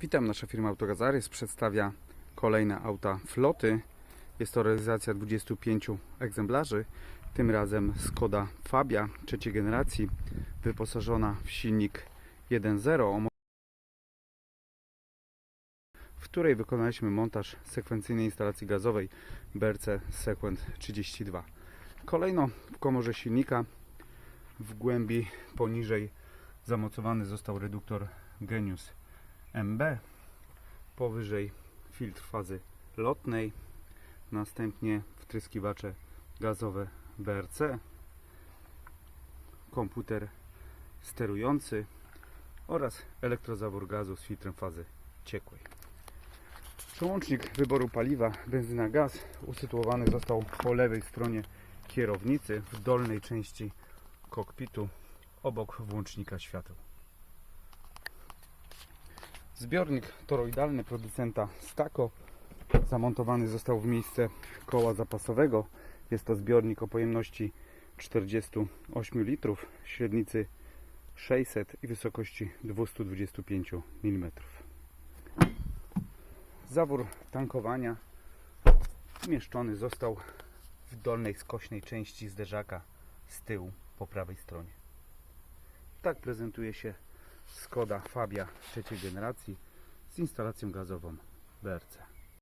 Witam, nasza firma Autogazarys przedstawia kolejne auta floty. Jest to realizacja 25 egzemplarzy, tym razem Skoda Fabia trzeciej generacji, wyposażona w silnik 1.0, o mo- w której wykonaliśmy montaż sekwencyjnej instalacji gazowej BRC Sequent 32. Kolejno w komorze silnika w głębi poniżej zamocowany został reduktor Genius MB, powyżej filtr fazy lotnej, następnie wtryskiwacze gazowe BRC, komputer sterujący oraz elektrozawór gazu z filtrem fazy ciekłej. Przełącznik wyboru paliwa benzyna gaz usytuowany został po lewej stronie kierownicy w dolnej części kokpitu obok włącznika świateł. Zbiornik toroidalny producenta Stako zamontowany został w miejsce koła zapasowego. Jest to zbiornik o pojemności 48 litrów, średnicy 600 i wysokości 225 mm. Zawór tankowania umieszczony został w dolnej skośnej części zderzaka z tyłu po prawej stronie. Tak prezentuje się Skoda Fabia trzeciej generacji z instalacją gazową BRC.